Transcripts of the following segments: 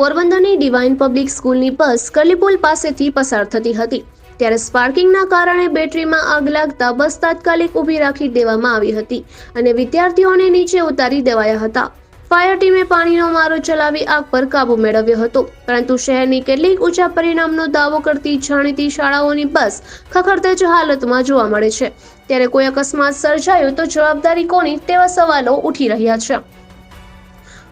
પોરબંદરની divine public સ્કૂલની બસ કલીપુલ પાસેથી પસાર થતી હતી. ત્યારે સ્પાર્કિંગના કારણે બેટરીમાં આગ લાગતા બસ તાત્કાલિક ઊભી રાખી દેવામાં આવી હતી અને વિદ્યાર્થીઓને નીચે ઉતારી દેવાયા હતા. ફાયર ટીમે પાણીનો મારો ચલાવી આગ પર કાબુ મેળવ્યો હતો. પરંતુ શહેરની કેટલીક ઊંચા પરિણામનો દાવો કરતી જાણીતી શાળાઓની બસ ખખડધજ હાલતમાં જોવા મળે છે. ત્યારે કોઈ અકસ્માત સર્જાયો તો જવાબદારી કોની તેવા સવાલો ઉઠી રહ્યા છે.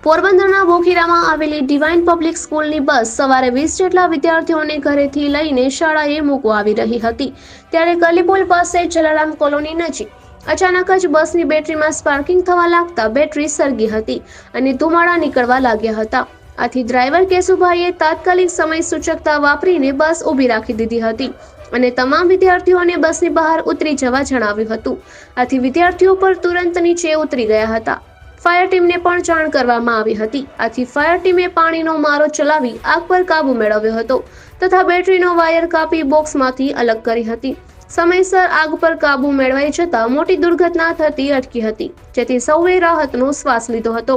પોરબંદરના બોખીરામાં આવેલી ડિવાઇન પબ્લિક સ્કૂલની બસ સવારે વીસ જેટલા વિદ્યાર્થીઓને ઘરેથી લઈને શાળાએ મૂકવા આવી રહી હતી. ત્યારે કલીપુલ પાસે જલારામ કોલોની નજીક અચાનક જ બસની બેટરીમાં સ્પાર્કિંગ થવા લાગતા બેટરી સળગી હતી અને ધુમાડા નીકળવા લાગ્યા હતા. આથી ડ્રાઈવર કેશુભાઈએ તાત્કાલિક સમય સૂચકતા વાપરીને બસ ઊભી રાખી દીધી હતી અને તમામ વિદ્યાર્થીઓને બસની બહાર ઉતરી જવા જણાવ્યું હતું. આથી વિદ્યાર્થીઓ પર તુરંત નીચે ઉતરી ગયા હતા. ફાયર ટીમને પણ જાણ કરવામાં આવી હતી. આથી ફાયર ટીમે પાણીનો મારો ચલાવી આગ પર કાબુ મેળવ્યો હતો તથા બેટરીનો વાયર કાપી બોક્સમાંથી અલગ કરી હતી. સમયસર આગ પર કાબુ મેળવાઈ જતા મોટી દુર્ઘટના થતી અટકી હતી, જેથી સૌએ રાહતનો શ્વાસ લીધો હતો.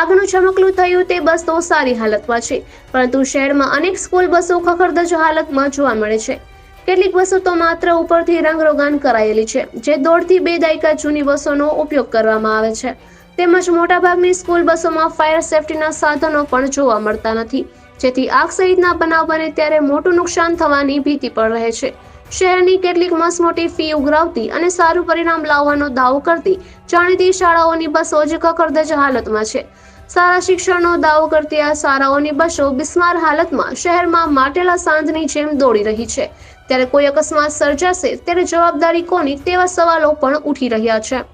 આગનું ચમકલું થયું તે બસ તો સારી હાલતમાં છે, પરંતુ શહેરમાં અનેક સ્કૂલ બસો ખખડધજ હાલતમાં જોવા મળે છે. કેટલીક બસો તો માત્ર ઉપરથી રંગરોગાન કરાયેલી છે, જે દોઢથી બે દાયકા જૂની બસોનો ઉપયોગ કરવામાં આવે છે. તેમજ મોટાભાગની સ્કૂલ બસોમાં ફાયર સેફટીના સાધનો પણ જોવા મળતા નથી. જેથી આગ સહિતના બનાવ બને ત્યારે મોટું નુકસાન થવાની ભીતિ પણ રહે છે. શહેરની કેટલીક મસમોટી ફી ઉઘરાવતી અને સારું પરિણામ લાવવાનો દાવો કરતી જાણીતી શાળાઓની બસો જ કકરદજ હાલતમાં છે. સારા શિક્ષણનો દાવો કરતી આ શાળાઓની બસો બિસ્માર હાલતમાં શહેરમાં માટેલા સાંજની જેમ દોડી રહી છે. ત્યારે કોઈ અકસ્માત સર્જાશે ત્યારે જવાબદારી કોની તેવા સવાલો પણ ઉઠી રહ્યા છે.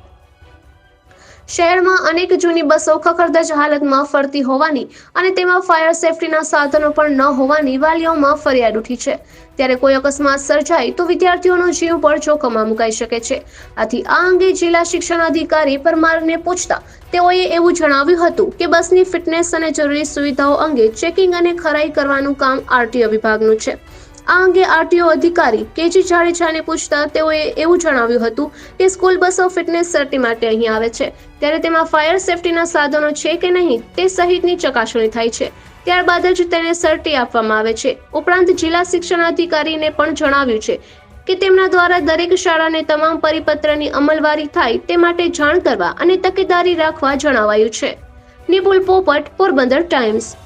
શહેરમાં અનેક જૂની બસો ખખડધજ હાલતમાં ફરતી હોવાની અને તેમાં ફાયર સેફટીના સાધનો પણ ન હોવાની વાલીઓમાં ફરિયાદ ઉઠી છે. ત્યારે કોઈ અકસ્માત સર્જાય તો વિદ્યાર્થીઓનો જીવ પણ જોખમમાં મુકાઈ શકે છે. આથી આ અંગે જિલ્લા શિક્ષણ અધિકારી પરમારને પૂછતા તેઓએ એવું જણાવ્યું હતું કે બસની ફિટનેસ અને જરૂરી સુવિધાઓ અંગે ચેકિંગ અને ખરાઈ કરવાનું કામ આરટીઓ વિભાગનું છે. આ અંગે આરટીઓ અધિકારી કેજી જાડેજાને પૂછતા તેઓએ એવું જણાવ્યું હતું કે સ્કૂલ બસો ફિટનેસ સર્ટી માટે અહીં આવે છે. ત્યારે તેમાં ફાયર સેફટીના સાધનો છે કે નહીં તે સહિતની ચકાસણી થાય છે. ત્યારબાદ જ તેને સર્ટી આપવામાં આવે છે. ઉપરાંત જિલ્લા શિક્ષણ અધિકારીને પણ જણાવ્યું છે કે તેમના દ્વારા દરેક શાળાને તમામ પરિપત્રની અમલવારી થાય તે માટે જાણ કરવા અને તકેદારી રાખવા જણાવાયું છે. નિપુલ પોપટ પોરબંદર ટાઈમ્સ.